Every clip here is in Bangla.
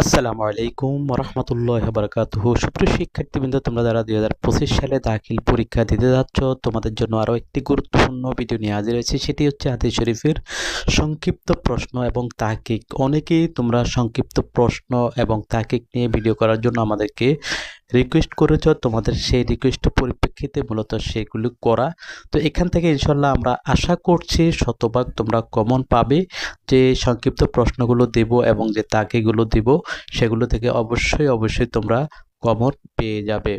আসসালামু আলাইকুম রহমতুল্লাহ বরকাত সুপ্রিয় শিক্ষার্থীবৃন্দ, তোমরা যারা দুই হাজার পঁচিশ সালে দাখিল পরীক্ষা দিতে যাচ্ছ, তোমাদের জন্য আরও একটি গুরুত্বপূর্ণ ভিডিও নিয়ে হাজির হয়েছে। সেটি হচ্ছে হাদিস শরীফের সংক্ষিপ্ত প্রশ্ন এবং তাহকিক। অনেকেই তোমরা সংক্ষিপ্ত প্রশ্ন এবং তাহকিক নিয়ে ভিডিও করার জন্য আমাদেরকে রিকোয়েস্ট করেছ, তোমাদের সেই রিকোয়েস্টের পরিপ্রেক্ষিতে মূলত সেগুলি করা। তো এখান থেকে ইনশাল্লাহ আমরা আশা করছি, শতভাগ তোমরা কমন পাবে যে সংক্ষিপ্ত প্রশ্নগুলো দেব এবং যে তাকেগুলো দেব, সেগুলো থেকে অবশ্যই অবশ্যই তোমরা কমন পেয়ে যাবে।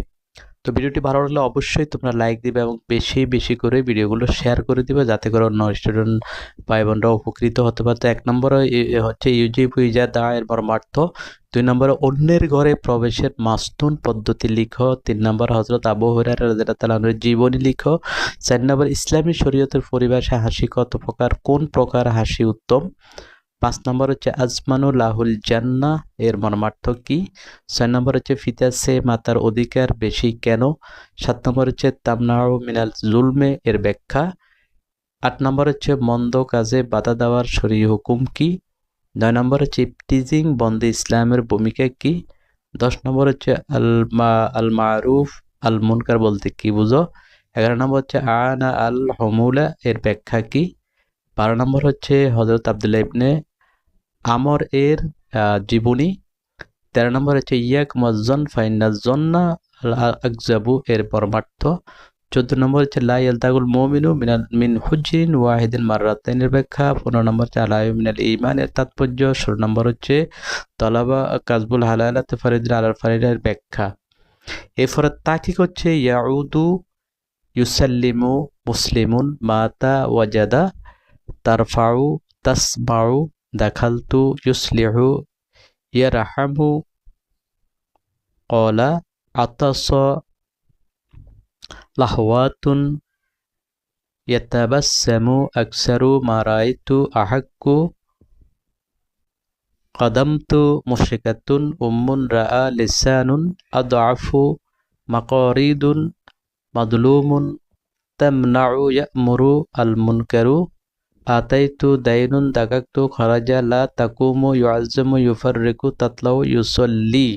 তো ভিডিওটি ভালো লাগলে অবশ্যই তোমরা লাইক দিবে এবং বেশি বেশি করে ভিডিওগুলো শেয়ার করে দিবে যাতে করে অন্য স্টুডেন্ট ভাই বোনরা উপকৃত হতে পারতো এক নম্বরে হচ্ছে ইউজি পুইজা দা এর মর্মার্থ। দুই নম্বরে অন্যের ঘরে প্রবেশের মাস্তুন পদ্ধতি লিখো। তিন নম্বর হজরত আবু হরার জীবনী লিখো। চার নম্বর ইসলামী শরীয়তের পরিবেশে হাসি কত প্রকার? কোন প্রকার হাসি উত্তম? পাঁচ নম্বর হচ্ছে আজমানু লাহুল জান্না, এর মর্মার্থ কি? ছয় নম্বর হচ্ছে ফিতাসে মাতার অধিকার বেশি কেন? সাত নম্বর হচ্ছে তামনাউ মিনাল জুলমে, এর ব্যাখ্যা। আট নম্বর হচ্ছে মন্দ কাজে বাধা দেওয়ার শরী হুকুম কি? নয় নম্বর হচ্ছে ইফটিজিং বন্দে ইসলামের ভূমিকা কি? দশ নম্বর হচ্ছে আলমা আল মারুফ, আল মুনকার বলতে কি বুঝো? এগারো নম্বর হচ্ছে আনা আল হমুলা, এর ব্যাখ্যা কি? বারো নম্বর হচ্ছে হজরত আবদুল্লাহ ইবনে আমর এর জীবনী। তেরো নম্বর হচ্ছে, ইয়াক মজন ফাইনাজন্না আকজাবু এর পরমার্থ। চোদ্দ নম্বর হচ্ছে লাই আলতাগুল মোমিনু মিনাল, মিন হুজিন ওয়াহিদিন মার্রাতাইনের ব্যাখ্যা। পনেরো নম্বর হচ্ছে আলাই মিনাল ইমানের তাৎপর্য। ষোলো নম্বর হচ্ছে, তলাবা কাজবুল হালালাত ফারিদিন আলাল ফারিদের ব্যাখ্যা। এরপরে তাকিক হচ্ছে, ইয়াউদু ইউসাল্লিমু মুসলিমুন মাতা ওয়াজাদা তারফাউ তাসমাউ دخلت يصلح يرحم قال عطس لحوات يتبسم أكثر ما رأيت أحق. قدمت مشركة أم رأى لسان أضعف مقاريد مظلوم تمنع يأمر المنكر. আতাইতু দাইনুন দাগাক্তু খরাজা লা তাকুমু ইউআজ্জামু ইউফাররিকু তাতলাউ ইউসল্লি